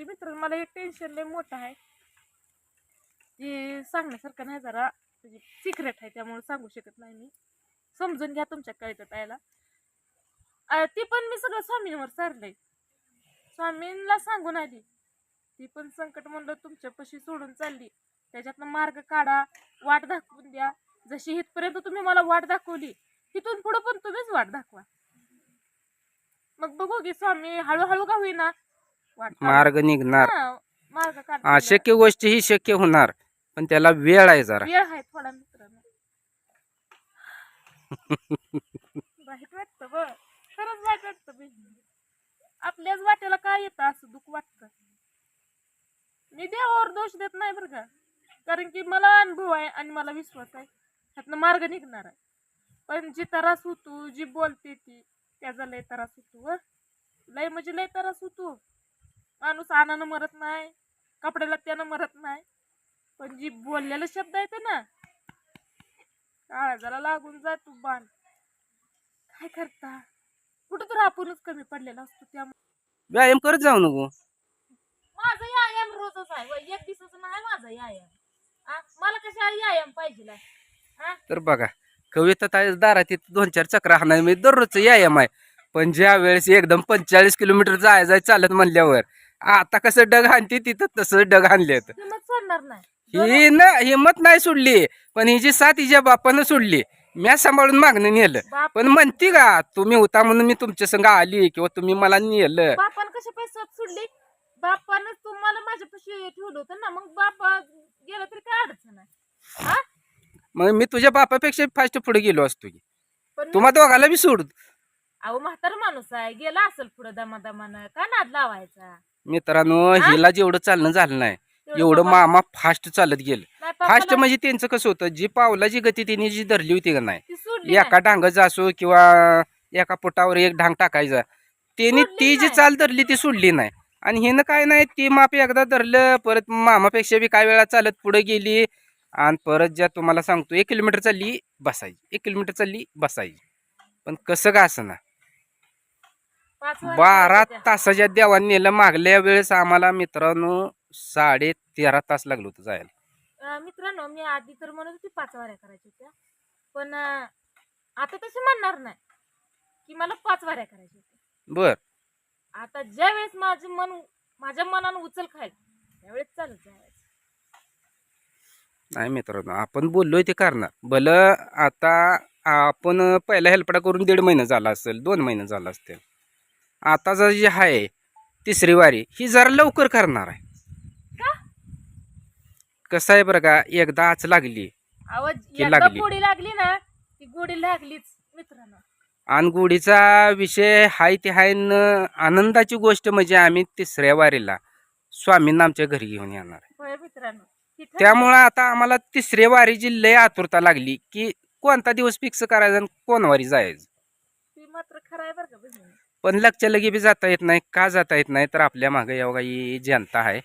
म्हणजे मित्र मला एक टेन्शन लय मोठं आहे. ते सांगण्यासारखं नाही जरा म्हणजे सिक्रेट आहे त्यामुळे सांगू शकत नाही मी. समजून घ्या तुमच्या कळतं त्याला ती पण मी सगळं स्वामींवर सारलंय. स्वामींना सांगून आली. ती पण संकट म्हणलं तुमच्यापाशी सोडून चालली. त्याच्यातनं मार्ग काढा वाट दाखवून द्या. जशी इथपर्यंत तुम्ही मला वाट दाखवली तिथून पुढं पण तुम्हीच वाट दाखवा. मग बघू की स्वामी हळूहळू का होईना मार्ग निघणार. मार्ग काढ अशक्य गोष्टी ही शक्य होणार. पण त्याला वेळ आहे जरा. वेळ आहे थोडा मित्रांनो. वाईट वाटतं ब खरंच वाईट वाटतं बहिणी आपल्याच वाट्याला काय येतं असं दुःख वाटतं. मी देवावर दोष देत नाही बरं का. कारण की मला अनुभव आहे आणि मला विश्वास आहे. त्यातनं मार्ग निघणार आहे. पण जी त्रास होतो जी बोलते ती त्याचा लय त्रास होतो व लय म्हणजे लय त्रास होतो. माणूस आणानं मरत नाही कपड्याला त्यानं मरत नाही. पण जी बोललेलं शब्द येते ना काळजाला लागून जा तू बाण. काय करता? कुठं तर आपणच कमी पडलेला असतो त्यामुळे. व्यायाम करत जाऊ नको. माझा व्यायाम रोजच आहे वय एक दिवसाचा नाही माझा व्यायाम. आ, मला कशा व्यायाम पाहिजे? तर बघा कविता ताई दारात इथं दोन चार चक्र हाणार मी दररोजचं व्यायाम आहे. पण ज्या वेळेस एकदम पंचेचाळीस किलोमीटर जाय जाय चालत म्हणल्यावर आता कसं डग हाणते तिथं तसं डग हाणलेत हिंमत सोडणार नाही. ही ना हिंमत नाही सोडली पण हिची साथ हिच्या बापानं सोडली म्या सांभाळून मागणं नेलं. बाप पण म्हणते का तुम्ही होता म्हणून मी तुमच्या संग आली किंवा तुम्ही मला नेलं. बापान कशा पैसे सोडली? बापानं तुम्हाला माझ्यापाशी ठेवलं होतं ना मग बापा गेला तरी काय अडचण आहे? हा? मग मी तुझ्या बापापेक्षा फास्ट पुढे गेलो असतो की. पण मी- तुम्हा दोघाला बी सोड. अहो म्हातार माणूस आहे गेला असेल पुढे दमादमानं. का नाद लावायचा? मित्रांनो? हिला जेवढं चालणं झालं नाही एवढं मामा फास्ट चालत गेलं. फास्ट म्हणजे त्यांचं कसं होतं जी पावलाची गती त्यांनी जी धरली होती का नाही एका डांगाचा असो किंवा एका पोटावर एक डांग टाकायचा त्यांनी ती जी. चाल धरली ती सोडली नाही. आणि हिनं काय नाही ती माप एकदा धरलं परत मामापेक्षा बी काय वेळा चालत पुढे गेली आणि परत ज्या तुम्हाला सांगतो एक किलोमीटर चालली बसायची. एक किलोमीटर चालली बसायची. पण कसं का असं ना? बारा. तासाच्या देवाने नेलं. मागल्या वेळेस आम्हाला मित्रांनो साडे तेरा तास लागलो होतं जायला. मित्रांनो मी आधी तर म्हणत होती पाच वाऱ्या करायच्या होत्या. पण आता तसे म्हणणार नाही की मला पाच वाऱ्या करायच्या होत्या. बर. आता ज्या वेळेस माझं मन माझ्या मनानं उचल खाईल त्यावेळेस चालत जायचं. नाही मित्रांनो आपण बोललोय ते करणार भलं आता आपण पहिला हेल्पडा करून दीड महिना झाला असेल दोन महिने झाला असतील. आता जर जी आहे तिसरी वारी ही जरा लवकर करणार आहे. कसं आहे बरं का एकदा आच लागली आवाज ती एकदा लागली. गोडी लागली ना ती गोडी लागलीच मित्रांनो. आणि गुढीचा विषय हाय ते हाय न आनंदाची गोष्ट म्हणजे आम्ही तिसऱ्या वारीला स्वामींना आमच्या घरी घेऊन येणार आहे. होय मित्रांनो. तिथं त्यामुळं आता आम्हाला तिसऱ्या वारीची लय आतुरता लागली की कोणता दिवस फिक्स करायचा आणि कोण वारी जायचं? ती मात्र खरं आहे बरं का पण लगच्या लगे बी जाता येत नाही. का जाता येत नाही? तर आपल्या मागे एवढा ही जनता आहे.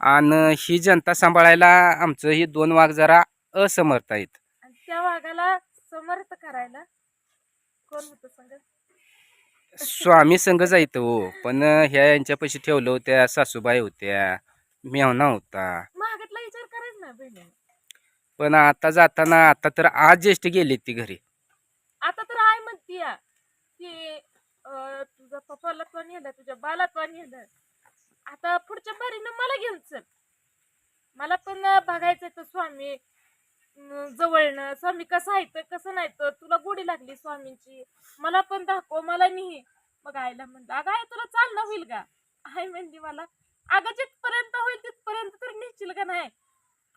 आणि ही जनता सांभाळायला आमचं ही दोन वाघ जरा असमर्थ आहेत. त्या वाघाला समर्थ करायला कोण होतं सांगा स्वामी संघ जायचं हो पण ह्या यांच्यापाशी ठेवलं होत्या सासूबाई होत्या मेवना होता. महागातला विचार करायच ना बहिणी. पण आता जाताना आता तर आज ज्येष्ठ गेली ती घरी. आता तर आई म्हणतीय की तुझा तुझ्या पप्पाला पण नेलं तुझ्या बाला पण नेलं आता पुढच्या बारीनं मला घेऊन चल. मला पण बघायचं तर स्वामी जवळनं. स्वामी कसं आहे तर कसं नाही तर तुला गोडी लागली स्वामींची. मला पण दाखव मला नाही. मग आईला म्हणलं अगं आई तुला चालणं होईल का? आई म्हणली मला अगं जिथपर्यंत होईल तिथपर्यंत तर निघशील का नाही?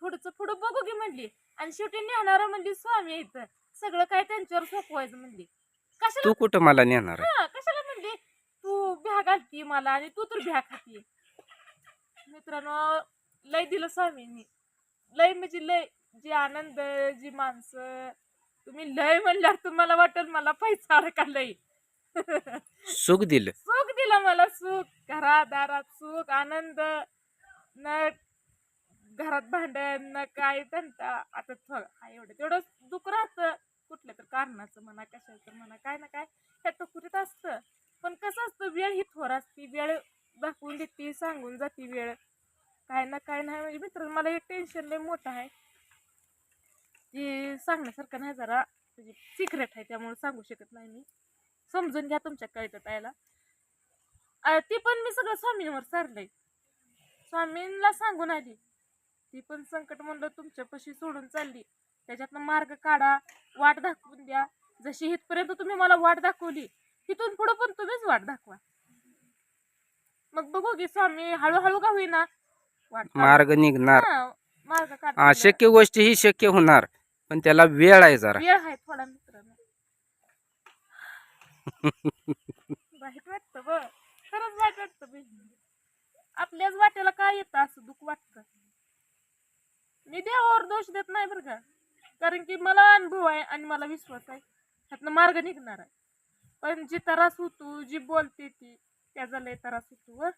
पुढचं पुढं बघू की म्हणली. आणि शेवटी नेणारा म्हणली स्वामी इथं. सगळं काय त्यांच्यावर सोपवायचं म्हणली. कशाला तू कुठं मला नेणार? आहे हा कशाला म्हणली? तू भ्या घालती मला आणि तू तर भ्या खाती. मित्रांनो लय दिलं स्वामींनी. लय म्हणजे लय जी आनंद जी माणसं तुम्ही लय म्हणल्यावर तुम्हाला वाटेल मला पैसा अडका लय? सुख दिलं. सुख दिलं मला सुख. घरात दारात सुख आनंद. न घरात भांडण न काय त्यांचा आता थोडं हा एवढं तेवढं दुःख राहतं. कुठल्या तर कारणाचं म्हणा कशाचं म्हणा काय ना काय ह्या टकुरीत असतं. पण कसं असतं वेळ ही थोर असती. वेळ दाखवून देते सांगून जाते वेळ. काय ना काय नाही. म्हणजे मित्र मला एक टेन्शन लय मोठं आहे. ते सांगण्यासारखं नाही जरा म्हणजे सिक्रेट आहे त्यामुळे सांगू शकत नाही मी. समजून घ्या तुमच्या कळतं त्याला. ती पण मी सगळं स्वामींवर सारलंय. स्वामींना सांगून आली. ती पण संकट म्हणलं तुमच्यापाशी सोडून चालली. त्याच्यातनं मार्ग काढा वाट दाखवून द्या. जशी इथपर्यंत तुम्ही मला वाट दाखवली तिथून पुढे पण तुम्हीच वाट दाखवा. मग बघू की स्वामी हळूहळू का होईना वाट. मार्ग निघणार. मार्ग काढा. शक्य गोष्टी ही शक्य होणार पण त्याला वेळ आहे जरा. वेळ आहे थोडा मित्रांनो. वाईट वाटतं ब खरंच वाईट वाटतं आपल्याच वाट्याला काय येतं असं दुःख वाटतं. मी देवावर दोष देत नाही बरं का. कारण की मला अनुभव आहे आणि मला विश्वास आहे. ह्यातनं मार्ग निघणार आहे. पण जी त्रास होतो जी बोलते ती त्याचा लय त्रास होतो वर.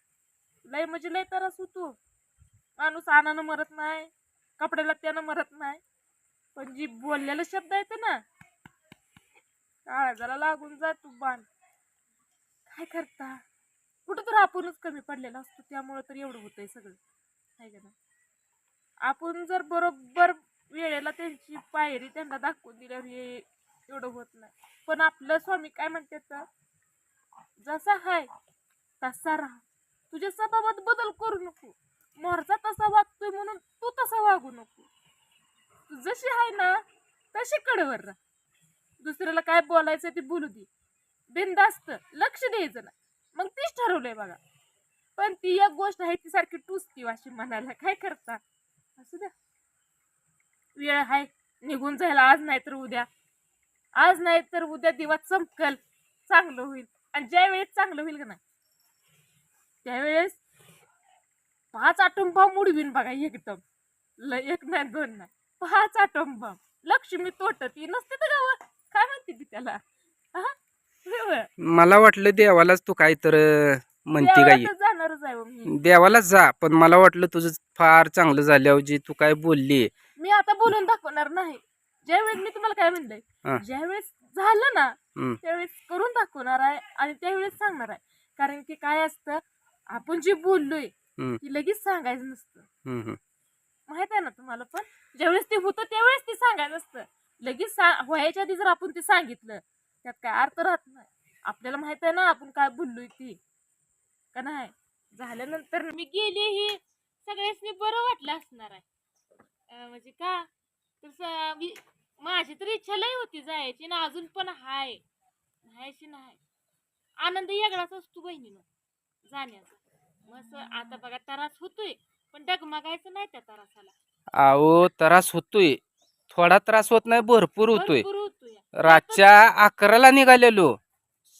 लय म्हणजे लय त्रास होतो. माणूस आणानं मरत नाही कपड्याला त्यानं मरत नाही. पण जी बोललेलं शब्द येते ना काळजाला लागून जा तू बाण. काय करता? कुठं तर आपणच कमी पडलेला असतो त्यामुळं तर एवढं होतंय सगळं. आहे का नाही? आपण जर बरोबर वेळेला त्यांची पायरी त्यांना दाखवून दिल्यावर हे एवढं होत नाही. पण आपलं स्वामी काय म्हणतात जसा हाय तसा राहा. तुझ्या स्वभावात बदल करू नको. मोरचा तसा वागतोय म्हणून तू तसा वागू नको. तू जशी आहे ना तशी कडेवर राहा. दुसऱ्याला काय बोलायचं ते बोलू दे. बिनधास्त लक्ष द्यायचं ना मग तीच ठरवलंय बघा. पण ती एक गोष्ट आहे ती सारखी टुसती अशी म्हणायला. काय करता? असू द्या. वेळ आहे निघून जायला आज नाही तर उद्या. आज नाही तर उद्या दिवस चमकल चांगलं होईल. आणि ज्या वेळेस चांगलं होईल का नाही? त्यावेळेस पाच आटम बॉम्ब उडवीन बघा एकदम. ल एक नाही दोन नाही. पाच आटम बॉम्ब लक्ष्मी तोटती नसते तर गावात. काय म्हणते ती त्याला. मला वाटलं देवालाच तू काय तर म्हणते काय आहे हो देवालाच जा पण मला वाटलं तुझं फार चांगलं झाल्यावर जी तू काय बोलली मी आता बोलून दाखवणार नाही. ज्यावेळेस मी तुम्हाला काय म्हणलंय. ज्यावेळेस झालं ना हम्म, त्यावेळेस करून दाखवणार आहे आणि त्यावेळेस सांगणार आहे. कारण की काय असतं आपण जे बोललोय हम्म, ती लगेच सांगायचं नसतं. हम्म, हम्म. माहीत आहे ना तुम्हाला पण? ज्यावेळेस ते होतं त्यावेळेस ते सांगायचं असतं लगेच सा व्हायच्या आधी जर आपण ते सांगितलं त्यात काय अर्थ राहत नाही. आपल्याला माहीत आहे ना आपण काय बोललोय ती. का नाही? झाल्यानंतर मी गेली ही सगळ्यांनी बरं वाटलं असणार आहे. म्हणजे का? तर माझी तर इच्छा लई होती जायची ना अजून पण हाय. नाहीशी नाही. आनंद वेगळाच असतो बहिणीनं जाण्याचा. मग आता बघा त्रास होतोय पण डगमगायचं नाही त्या त्रासाला. अहो त्रास होतोय. थोडा त्रास होत नाही भरपूर होतोय. भरपूर होतोय. रातच्या अकराला निघालेलो.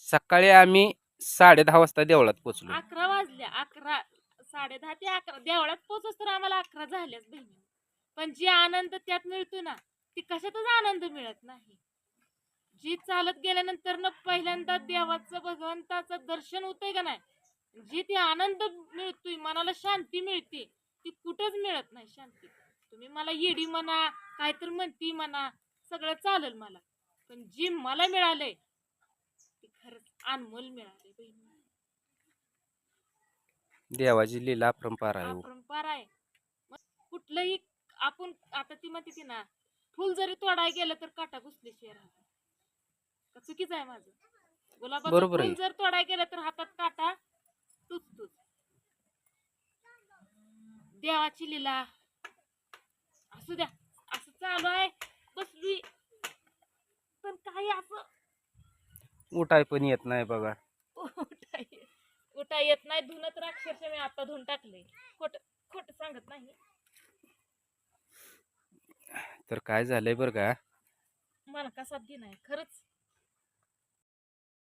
सकाळी आम्ही साडे दहा वाजता देवळात पोचलो अकरा वाजल्या अकरा साडे दहा ते अकरा देवळात पोहोचच तर आम्हाला अकरा झाल्याच बहिणी. पण जी आनंद त्यात मिळतो ना ती कशातच आनंद मिळत नाही. जी चालत गेल्यानंतर ना पहिल्यांदा देवाचं भगवंताचं दर्शन होतंय का नाही जी ती आनंद मिळतोय मनाला शांती मिळते ती कुठंच मिळत नाही शांती. तुम्ही मला येडी म्हणा काय तर म्हणती म्हणा सगळं चालेल मला. पण जी मला मिळालंय ती खरंच अनमोल मिळाले बहिणी देवाची लीला अपरंपार आहे हो. परंपरा आहे. मग कुठलंही आपण आता ती म्हणते ती ना फुल जरी तोडाय गेलं तर काटा घुसल्याशिवाय राहत चुकीचं आहे माझं? गुलाबाचं बरोबर फुल. जर तोडाय गेलं तर हातात काटा तूच तूच देवाची लीला. असू द्या असं चालू आहे बसली. पण काही असं उठाय पण येत नाही बघा. उठा येत उठा येत नाही. धुणं तर अक्षरशः मी आता धुवून टाकले खोट खोट सांगत नाही. तर काय झालंय बरं का? मला कसा दिन आहे खरंच.